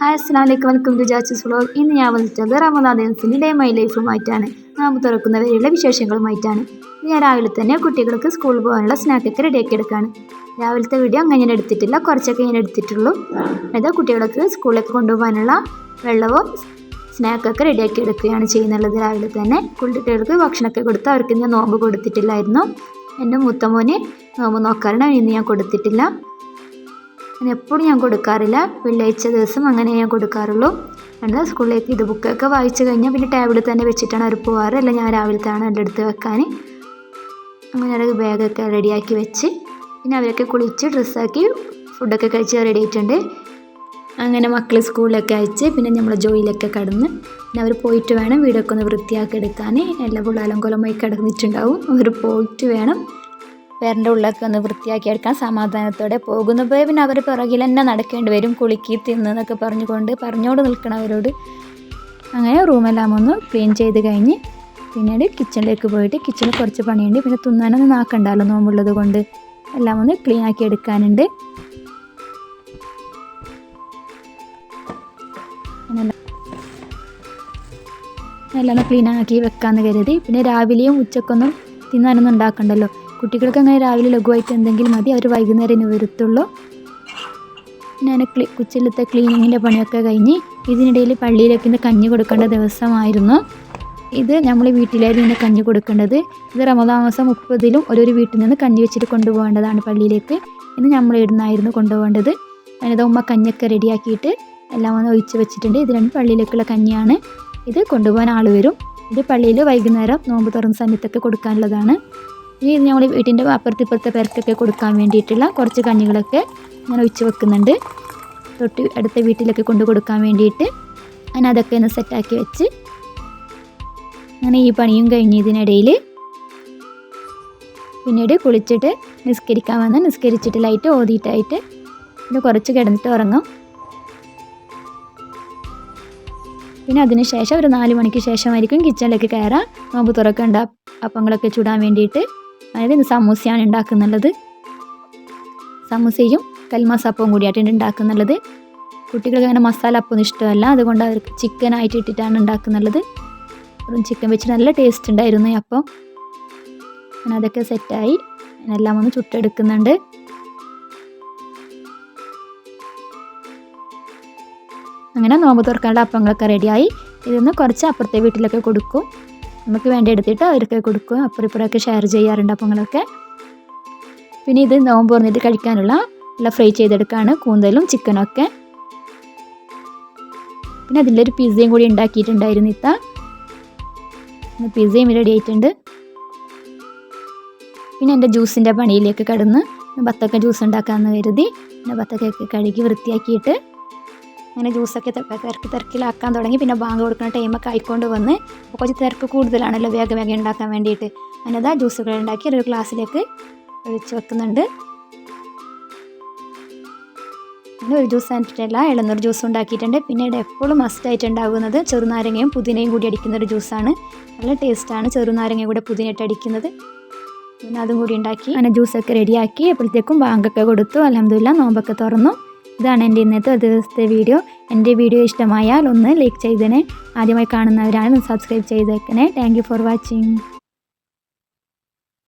Hi അസ്സാം വലൈക്കും welcome to ജാച്ചസ് vlog. ഇന്ന് ഞാൻ വന്നിട്ടത് റമദാൻ ദിവസത്തിന്റെ മൈ ലൈഫുമായിട്ടാണ് നാം തുറക്കുന്നവരെയുള്ള വിശേഷങ്ങളുമായിട്ടാണ്. ഞാൻ രാവിലെ തന്നെ കുട്ടികൾക്ക് സ്കൂളിൽ പോകാനുള്ള സ്നാക്കൊക്കെ റെഡിയാക്കി എടുക്കുകയാണ് രാവിലത്തെ വീഡിയോ അങ്ങനെ ഞാൻ എടുത്തിട്ടില്ല. കുറച്ചൊക്കെ ഞാൻ എടുത്തിട്ടുള്ളൂ. അതായത് കുട്ടികൾക്ക് സ്കൂളിലേക്ക് കൊണ്ടുപോകാനുള്ള വെള്ളവും സ്നാക്കൊക്കെ റെഡിയാക്കി എടുക്കുകയാണ് ചെയ്യുന്നുള്ളത് രാവിലെ തന്നെ. കുട്ടികൾക്ക് ഭക്ഷണമൊക്കെ കൊടുത്ത് അവർക്ക് ഞാൻ നോമ്പ് കൊടുത്തിട്ടില്ലായിരുന്നു. എന്റെ മുത്തമോനെ മോന് നോമ്പ് നോക്കാറുണ്ട് ഇന്ന് ഞാൻ കൊടുത്തിട്ടില്ല. അങ്ങനെ എപ്പോഴും ഞാൻ കൊടുക്കാറില്ല. വെള്ളിയാഴ്ച ദിവസം അങ്ങനെ ഞാൻ കൊടുക്കാറുള്ളൂ. എന്നാൽ സ്കൂളിലേക്ക് ഇത് ബുക്കൊക്കെ വായിച്ചു കഴിഞ്ഞാൽ പിന്നെ ടേബിളിൽ തന്നെ വെച്ചിട്ടാണ് അവർ പോകാറ് അല്ല ഞാൻ രാവിലത്താണ് എന്റെ അടുത്ത് വെക്കാൻ അങ്ങനെ ഒരു ബാഗൊക്കെ റെഡിയാക്കി വെച്ച് പിന്നെ അവരൊക്കെ കുളിച്ച് ഡ്രസ്സാക്കി ഫുഡൊക്കെ കഴിച്ച് റെഡി ആയിട്ടുണ്ട്. അങ്ങനെ മക്കൾ സ്കൂളിലൊക്കെ അയച്ച് പിന്നെ നമ്മൾ ജോയിലൊക്കെ കടന്ന് പിന്നെ അവർ പോയിട്ട് വേണം. വീടൊക്കെ ഒന്ന് വൃത്തിയാക്കി എടുക്കാൻ എല്ലാ പിള്ളേരും കൊലമായി കിടന്നിട്ടുണ്ടാവും. അവർ പോയിട്ട് വേണം. പേരന്റെ ഉള്ളൊക്കെ ഒന്ന് വൃത്തിയാക്കി എടുക്കാൻ സമാധാനത്തോടെ പോകുന്നപ്പോൾ പിന്നെ അവർ പിറകിൽ തന്നെ നടക്കേണ്ടി വരും. കുളിക്കി തിന്നെന്നൊക്കെ പറഞ്ഞുകൊണ്ട് പറഞ്ഞോട് നിൽക്കണം അവരോട് അങ്ങനെ റൂമെല്ലാം ഒന്ന് ക്ലീൻ ചെയ്ത് കഴിഞ്ഞ് പിന്നീട് കിച്ചണിലേക്ക് പോയിട്ട് കിച്ചണിൽ കുറച്ച് പണിയുണ്ട്. പിന്നെ തിന്നാനൊന്നും നാക്കണ്ടല്ലോ നോമ്പുള്ളത് കൊണ്ട്. എല്ലാം ഒന്ന് ക്ലീൻ ആക്കി എടുക്കാനുണ്ട്. എല്ലാം ക്ലീൻ ആക്കി വെക്കാമെന്ന് കരുതി. പിന്നെ രാവിലെയും ഉച്ചക്കൊന്നും തിന്നാനൊന്നും ഉണ്ടാക്കണ്ടല്ലോ. കുട്ടികൾക്ക് അങ്ങനെ രാവിലെ ലഘുവായിട്ട് എന്തെങ്കിലും മതി. അവർ വൈകുന്നേരം ഇനി വരുത്തുള്ളൂ. ഞാൻ ക്ലീ കുച്ചിലത്തെ ക്ലീനിങ്ങിന്റെ പണിയൊക്കെ കഴിഞ്ഞ് ഇതിനിടയിൽ പള്ളിയിലേക്ക് ഇന്ന് കഞ്ഞി കൊടുക്കേണ്ട ദിവസമായിരുന്നു. ഇത് നമ്മൾ വീട്ടിലായിരുന്നു ഇന്ന് കഞ്ഞി കൊടുക്കേണ്ടത്. ഇത് റമദാ മാസം മുപ്പതിലും ഓരോരു വീട്ടിൽ നിന്ന് കഞ്ഞി വെച്ചിട്ട് കൊണ്ടുപോകേണ്ടതാണ് പള്ളിയിലേക്ക്. ഇന്ന് നമ്മൾ ഇടുന്നായിരുന്നു കൊണ്ടുപോകേണ്ടത്. അതിനത് ഉമ്മ കഞ്ഞൊക്കെ റെഡിയാക്കിയിട്ട് എല്ലാം ഒന്ന് ഒഴിച്ച് വെച്ചിട്ടുണ്ട്. ഇത് രണ്ട് പള്ളിയിലേക്കുള്ള കഞ്ഞിയാണ്. ഇത് കൊണ്ടുപോകാൻ ആൾ വരും. ഇത് പള്ളിയിൽ വൈകുന്നേരം നോമ്പ് തുറന്ന സമയത്തൊക്കെ കൊടുക്കാനുള്ളതാണ്. ഈ ഞങ്ങൾ വീട്ടിന്റെ അപ്പുറത്ത് ഇപ്പുറത്തെ പേർക്കൊക്കെ കൊടുക്കാൻ വേണ്ടിയിട്ടുള്ള കുറച്ച് കഞ്ഞികളൊക്കെ ഞാൻ ഒഴിച്ച് വെക്കുന്നുണ്ട്. തൊട്ട് അടുത്ത വീട്ടിലൊക്കെ കൊണ്ട് കൊടുക്കാൻ വേണ്ടിയിട്ട് ഞാൻ അതൊക്കെ ഒന്ന് സെറ്റാക്കി വെച്ച് അങ്ങനെ ഈ പണിയും കഴിഞ്ഞതിനിടയിൽ പിന്നീട് കുളിച്ചിട്ട് നിസ്കരിക്കാൻ വന്ന് നിസ്കരിച്ചിട്ട് ലൈറ്റ് ഓതിയിട്ടായിട്ട് പിന്നെ കുറച്ച് കിടന്നിട്ട് ഉറങ്ങും. പിന്നെ അതിന് ശേഷം ഒരു നാല് മണിക്ക് ശേഷമായിരിക്കും കിച്ചണിലേക്ക് കയറാം നോമ്പ് തുറക്കേണ്ട അപ്പങ്ങളൊക്കെ ചൂടാൻ വേണ്ടിയിട്ട് അതായത് ഇന്ന് സമൂസയാണ് ഉണ്ടാക്കുന്നുള്ളത്. സമൂസയും കൽമാസപ്പവും കൂടിയായിട്ടാണ് ഉണ്ടാക്കുന്നുള്ളത്. കുട്ടികൾക്ക് അങ്ങനെ മസാല അപ്പം ഇഷ്ടമല്ല. അതുകൊണ്ട് അവർക്ക് ചിക്കൻ ആയിട്ട് ഇട്ടിട്ടാണ് ഉണ്ടാക്കുന്നുള്ളത്. വെറും ചിക്കൻ വെച്ച് നല്ല ടേസ്റ്റ് ഉണ്ടായിരുന്നു അപ്പം. അങ്ങനെ അതൊക്കെ സെറ്റായി എല്ലാം ഒന്ന് ചുട്ടെടുക്കുന്നുണ്ട്. അങ്ങനെ നോമ്പ് തുറക്കാനുള്ള അപ്പങ്ങളൊക്കെ റെഡിയായി ഇതൊന്ന് കുറച്ച് അപ്പുറത്തെ വീട്ടിലൊക്കെ കൊടുക്കും. നമുക്ക് വേണ്ട എടുത്തിട്ട് അവർക്ക് കൊടുക്കും അപ്പുറം ഇപ്പുറമൊക്കെ ഷെയർ ചെയ്യാറുണ്ട് അപ്പങ്ങളൊക്കെ. പിന്നെ ഇത് നോമ്പ് തുറന്നിട്ട് കഴിക്കാനുള്ള നല്ല ഫ്രൈ ചെയ്തെടുക്കുകയാണ് കൂന്തലും ചിക്കനൊക്കെ പിന്നെ അതിന്റെ ഒരു പിസയും കൂടി ഉണ്ടാക്കിയിട്ടുണ്ടായിരുന്നു ഇത്ത. പിസയും റെഡി ആയിട്ടുണ്ട്. പിന്നെ എന്റെ ജ്യൂസിന്റെ പണിയിലേക്ക് കടന്ന് ബത്തക്ക ജ്യൂസ് ഉണ്ടാക്കാമെന്ന് കരുതി. പിന്നെ ബത്തക്കയൊക്കെ കഴുകി വൃത്തിയാക്കിയിട്ട് അങ്ങനെ ജ്യൂസൊക്കെ തിരക്കി തിരക്കിലാക്കാൻ തുടങ്ങി. പിന്നെ ബാങ്ക് കൊടുക്കുന്ന ടൈമൊക്കെ ആയിക്കൊണ്ട് വന്ന് കുറച്ച് തിരക്ക് കൂടുതലാണല്ലോ വേഗം വേഗം ഉണ്ടാക്കാൻ വേണ്ടിയിട്ട്. അതിനതാ ജ്യൂസുകൾ ഉണ്ടാക്കി ഒരു ഗ്ലാസ്സിലേക്ക് ഒഴിച്ച് വെക്കുന്നുണ്ട്. പിന്നെ ഒരു ജ്യൂസ് ആയിട്ടല്ല ഇളനീർ ജ്യൂസ് ഉണ്ടാക്കിയിട്ടുണ്ട്. പിന്നെ പിന്നീട് എപ്പോഴും മസ്റ്റായിട്ട് ഉണ്ടാകുന്നത് ചെറുനാരങ്ങയും പുതിനയും കൂടി അടിക്കുന്ന ഒരു ജ്യൂസാണ് നല്ല ടേസ്റ്റാണ് ചെറുനാരങ്ങയും കൂടെ പുതിനയിട്ട് അടിക്കുന്നത്. പിന്നെ അതും കൂടി ഉണ്ടാക്കി. അങ്ങനെ ജ്യൂസൊക്കെ റെഡിയാക്കി അപ്പോഴത്തേക്കും ബാങ്കൊക്കെ കൊടുത്തു. അലഹമില്ല നോമ്പൊക്കെ തുറന്നു. ഇതാണ് എന്റെ ഇന്നത്തെ ദിവസത്തെ വീഡിയോ. എന്റെ വീഡിയോ ഇഷ്ടമായാൽ ഒന്ന് ലൈക്ക് ചെയ്തേനെ. ആദ്യമായി കാണുന്നവരാണ് സബ്സ്ക്രൈബ് ചെയ്തേക്കണേ. Thank for watching